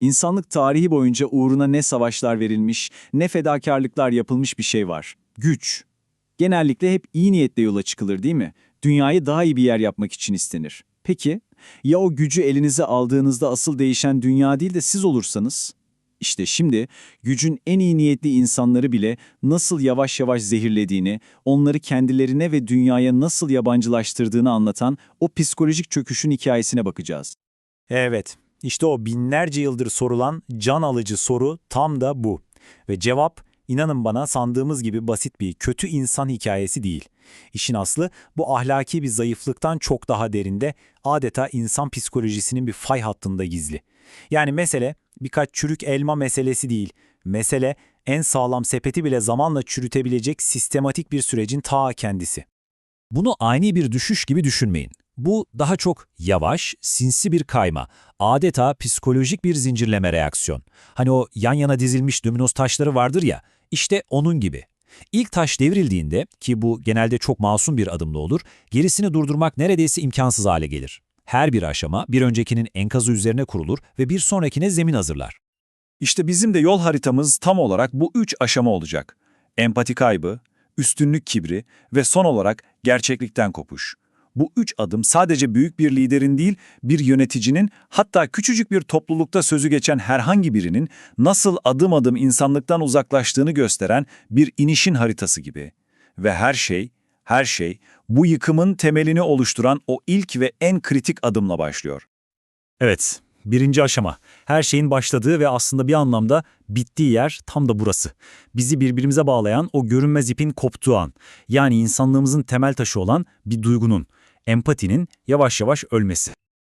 İnsanlık tarihi boyunca uğruna ne savaşlar verilmiş, ne fedakarlıklar yapılmış bir şey var. Güç. Genellikle hep iyi niyetle yola çıkılır değil mi? Dünyayı daha iyi bir yer yapmak için istenir. Peki, ya o gücü elinize aldığınızda asıl değişen dünya değil de siz olursanız? İşte şimdi gücün en iyi niyetli insanları bile nasıl yavaş yavaş zehirlediğini, onları kendilerine ve dünyaya nasıl yabancılaştırdığını anlatan o psikolojik çöküşün hikayesine bakacağız. Evet, işte o binlerce yıldır sorulan can alıcı soru tam da bu. Ve cevap, inanın bana sandığımız gibi basit bir kötü insan hikayesi değil. İşin aslı bu ahlaki bir zayıflıktan çok daha derinde, adeta insan psikolojisinin bir fay hattında gizli. Yani mesele birkaç çürük elma meselesi değil. Mesele en sağlam sepeti bile zamanla çürütebilecek sistematik bir sürecin ta kendisi. Bunu ani bir düşüş gibi düşünmeyin. Bu daha çok yavaş, sinsi bir kayma, adeta psikolojik bir zincirleme reaksiyon. Hani o yan yana dizilmiş dominoz taşları vardır ya, işte onun gibi. İlk taş devrildiğinde, ki bu genelde çok masum bir adımla olur, gerisini durdurmak neredeyse imkansız hale gelir. Her bir aşama bir öncekinin enkazı üzerine kurulur ve bir sonrakine zemin hazırlar. İşte bizim de yol haritamız tam olarak bu üç aşama olacak. Empati kaybı, üstünlük kibri ve son olarak gerçeklikten kopuş. Bu üç adım sadece büyük bir liderin değil, bir yöneticinin hatta küçücük bir toplulukta sözü geçen herhangi birinin nasıl adım adım insanlıktan uzaklaştığını gösteren bir inişin haritası gibi. Ve her şey, her şey bu yıkımın temelini oluşturan o ilk ve en kritik adımla başlıyor. Evet, birinci aşama. Her şeyin başladığı ve aslında bir anlamda bittiği yer tam da burası. Bizi birbirimize bağlayan o görünmez ipin koptuğu an. Yani insanlığımızın temel taşı olan bir duygunun, empatinin yavaş yavaş ölmesi.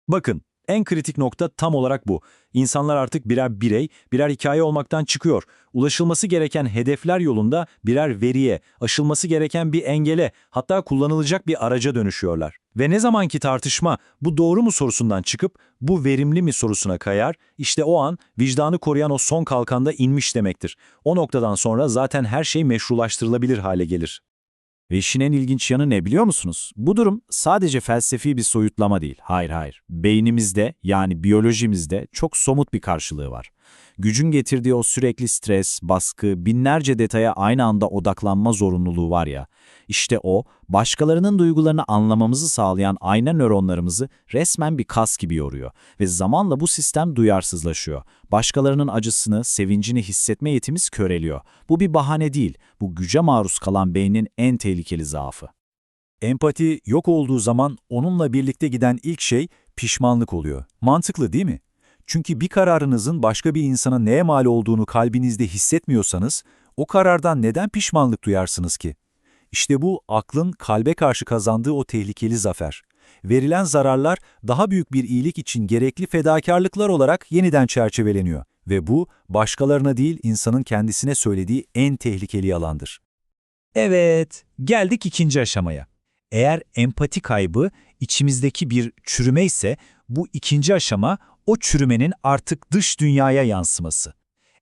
Bakın, en kritik nokta tam olarak bu. İnsanlar artık birer birey, birer hikaye olmaktan çıkıyor. Ulaşılması gereken hedefler yolunda birer veriye, aşılması gereken bir engele, hatta kullanılacak bir araca dönüşüyorlar. Ve ne zamanki tartışma bu doğru mu sorusundan çıkıp bu verimli mi sorusuna kayar, işte o an vicdanı koruyan o son kalkanda inmiş demektir. O noktadan sonra zaten her şey meşrulaştırılabilir hale gelir. Ve işin en ilginç yanı ne biliyor musunuz? Bu durum sadece felsefi bir soyutlama değil. Hayır hayır. Beynimizde yani biyolojimizde çok somut bir karşılığı var. Gücün getirdiği o sürekli stres, baskı, binlerce detaya aynı anda odaklanma zorunluluğu var ya. İşte o, başkalarının duygularını anlamamızı sağlayan ayna nöronlarımızı resmen bir kas gibi yoruyor. Ve zamanla bu sistem duyarsızlaşıyor. Başkalarının acısını, sevincini hissetme yetimiz köreliyor. Bu bir bahane değil, bu güce maruz kalan beynin en tehlikeli zaafı. Empati yok olduğu zaman onunla birlikte giden ilk şey pişmanlık oluyor. Mantıklı değil mi? Çünkü bir kararınızın başka bir insana neye mal olduğunu kalbinizde hissetmiyorsanız, o karardan neden pişmanlık duyarsınız ki? İşte bu aklın kalbe karşı kazandığı o tehlikeli zafer. Verilen zararlar daha büyük bir iyilik için gerekli fedakarlıklar olarak yeniden çerçeveleniyor ve bu başkalarına değil insanın kendisine söylediği en tehlikeli yalandır. Evet, geldik ikinci aşamaya. Eğer empati kaybı içimizdeki bir çürüme ise bu ikinci aşama o çürümenin artık dış dünyaya yansıması.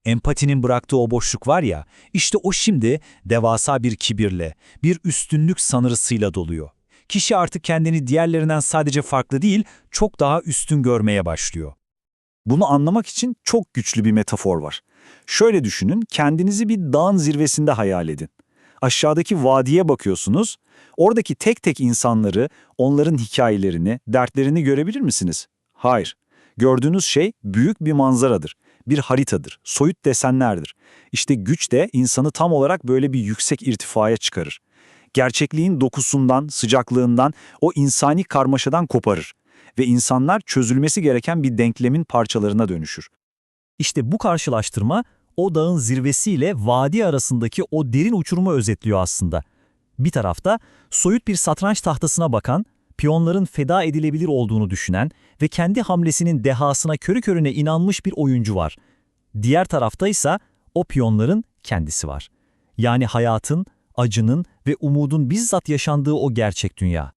Empatinin bıraktığı o boşluk var ya, işte o şimdi devasa bir kibirle, bir üstünlük sanrısıyla doluyor. Kişi artık kendini diğerlerinden sadece farklı değil, çok daha üstün görmeye başlıyor. Bunu anlamak için çok güçlü bir metafor var. Şöyle düşünün, kendinizi bir dağın zirvesinde hayal edin. Aşağıdaki vadiye bakıyorsunuz, oradaki tek tek insanları, onların hikayelerini, dertlerini görebilir misiniz? Hayır. Gördüğünüz şey büyük bir manzaradır, bir haritadır, soyut desenlerdir. İşte güç de insanı tam olarak böyle bir yüksek irtifaya çıkarır. Gerçekliğin dokusundan, sıcaklığından, o insani karmaşadan koparır ve insanlar çözülmesi gereken bir denklemin parçalarına dönüşür. İşte bu karşılaştırma o dağın zirvesiyle vadi arasındaki o derin uçurumu özetliyor aslında. Bir tarafta soyut bir satranç tahtasına bakan, piyonların feda edilebilir olduğunu düşünen ve kendi hamlesinin dehasına körü körüne inanmış bir oyuncu var. Diğer tarafta ise o piyonların kendisi var. Yani hayatın, acının ve umudun bizzat yaşandığı o gerçek dünya.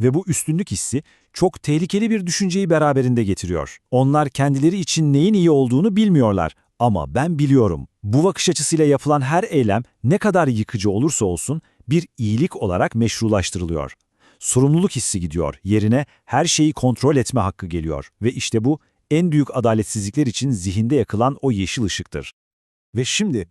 Ve bu üstünlük hissi çok tehlikeli bir düşünceyi beraberinde getiriyor. Onlar kendileri için neyin iyi olduğunu bilmiyorlar ama ben biliyorum. Bu bakış açısıyla yapılan her eylem ne kadar yıkıcı olursa olsun bir iyilik olarak meşrulaştırılıyor. Sorumluluk hissi gidiyor, yerine her şeyi kontrol etme hakkı geliyor ve işte bu en büyük adaletsizlikler için zihinde yakılan o yeşil ışıktır. Ve şimdi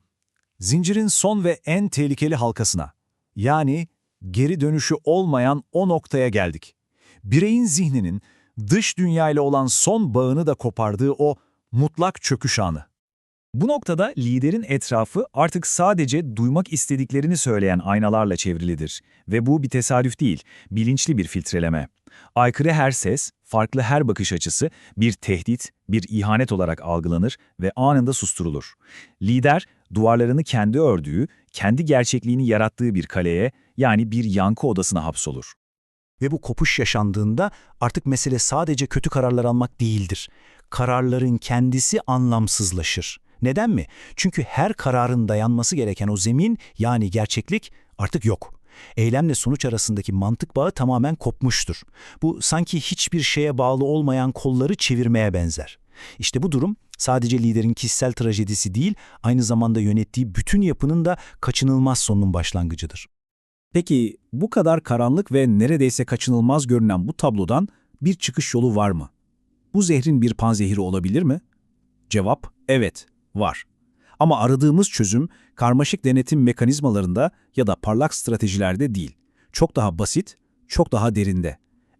zincirin son ve en tehlikeli halkasına, yani geri dönüşü olmayan o noktaya geldik. Bireyin zihninin dış dünyayla olan son bağını da kopardığı o mutlak çöküş anı. Bu noktada liderin etrafı artık sadece duymak istediklerini söyleyen aynalarla çevrilidir. Ve bu bir tesadüf değil, bilinçli bir filtreleme. Aykırı her ses, farklı her bakış açısı bir tehdit, bir ihanet olarak algılanır ve anında susturulur. Lider, duvarlarını kendi ördüğü, kendi gerçekliğini yarattığı bir kaleye, yani bir yankı odasına hapsolur. Ve bu kopuş yaşandığında artık mesele sadece kötü kararlar almak değildir. Kararların kendisi anlamsızlaşır. Neden mi? Çünkü her kararın dayanması gereken o zemin yani gerçeklik artık yok. Eylemle sonuç arasındaki mantık bağı tamamen kopmuştur. Bu sanki hiçbir şeye bağlı olmayan kolları çevirmeye benzer. İşte bu durum sadece liderin kişisel trajedisi değil, aynı zamanda yönettiği bütün yapının da kaçınılmaz sonunun başlangıcıdır. Peki bu kadar karanlık ve neredeyse kaçınılmaz görünen bu tablodan bir çıkış yolu var mı? Bu zehrin bir panzehiri olabilir mi? Cevap evet, var. Ama aradığımız çözüm karmaşık denetim mekanizmalarında ya da parlak stratejilerde değil. Çok daha basit, çok daha derinde.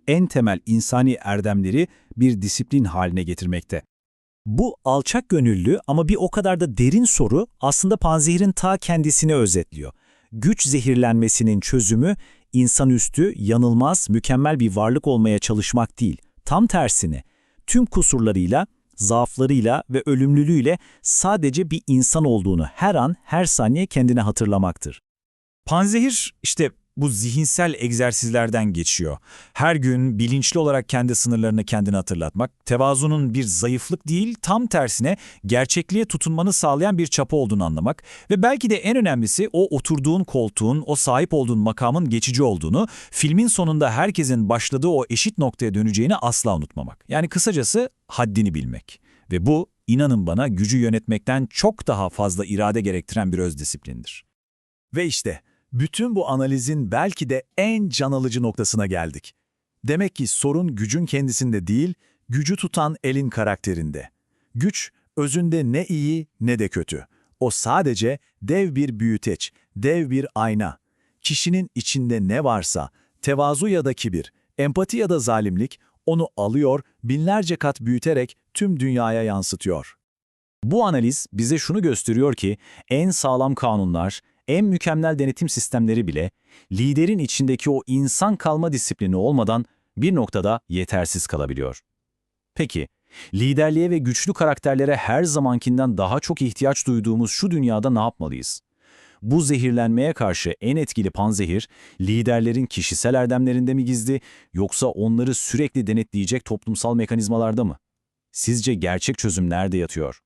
En temel insani erdemleri bir disiplin haline getirmekte. Bu alçak gönüllü ama bir o kadar da derin soru aslında panzehirin ta kendisini özetliyor. Güç zehirlenmesinin çözümü insanüstü, yanılmaz, mükemmel bir varlık olmaya çalışmak değil. Tam tersine tüm kusurlarıyla, zaaflarıyla ve ölümlülüğüyle sadece bir insan olduğunu her an, her saniye kendine hatırlamaktır. Panzehir işte bu zihinsel egzersizlerden geçiyor. Her gün bilinçli olarak kendi sınırlarını kendine hatırlatmak, tevazunun bir zayıflık değil, tam tersine gerçekliğe tutunmanı sağlayan bir çapa olduğunu anlamak ve belki de en önemlisi o oturduğun koltuğun, o sahip olduğun makamın geçici olduğunu, filmin sonunda herkesin başladığı o eşit noktaya döneceğini asla unutmamak. Yani kısacası haddini bilmek. Ve bu, inanın bana gücü yönetmekten çok daha fazla irade gerektiren bir öz disiplindir. Ve işte bütün bu analizin belki de en can alıcı noktasına geldik. Demek ki sorun gücün kendisinde değil, gücü tutan elin karakterinde. Güç, özünde ne iyi ne de kötü. O sadece dev bir büyüteç, dev bir ayna. Kişinin içinde ne varsa, tevazu ya da kibir, empati ya da zalimlik, onu alıyor, binlerce kat büyüterek tüm dünyaya yansıtıyor. Bu analiz bize şunu gösteriyor ki en sağlam kanunlar, en mükemmel denetim sistemleri bile liderin içindeki o insan kalma disiplini olmadan bir noktada yetersiz kalabiliyor. Peki, liderliğe ve güçlü karakterlere her zamankinden daha çok ihtiyaç duyduğumuz şu dünyada ne yapmalıyız? Bu zehirlenmeye karşı en etkili panzehir, liderlerin kişisel erdemlerinde mi gizli yoksa onları sürekli denetleyecek toplumsal mekanizmalarda mı? Sizce gerçek çözüm nerede yatıyor?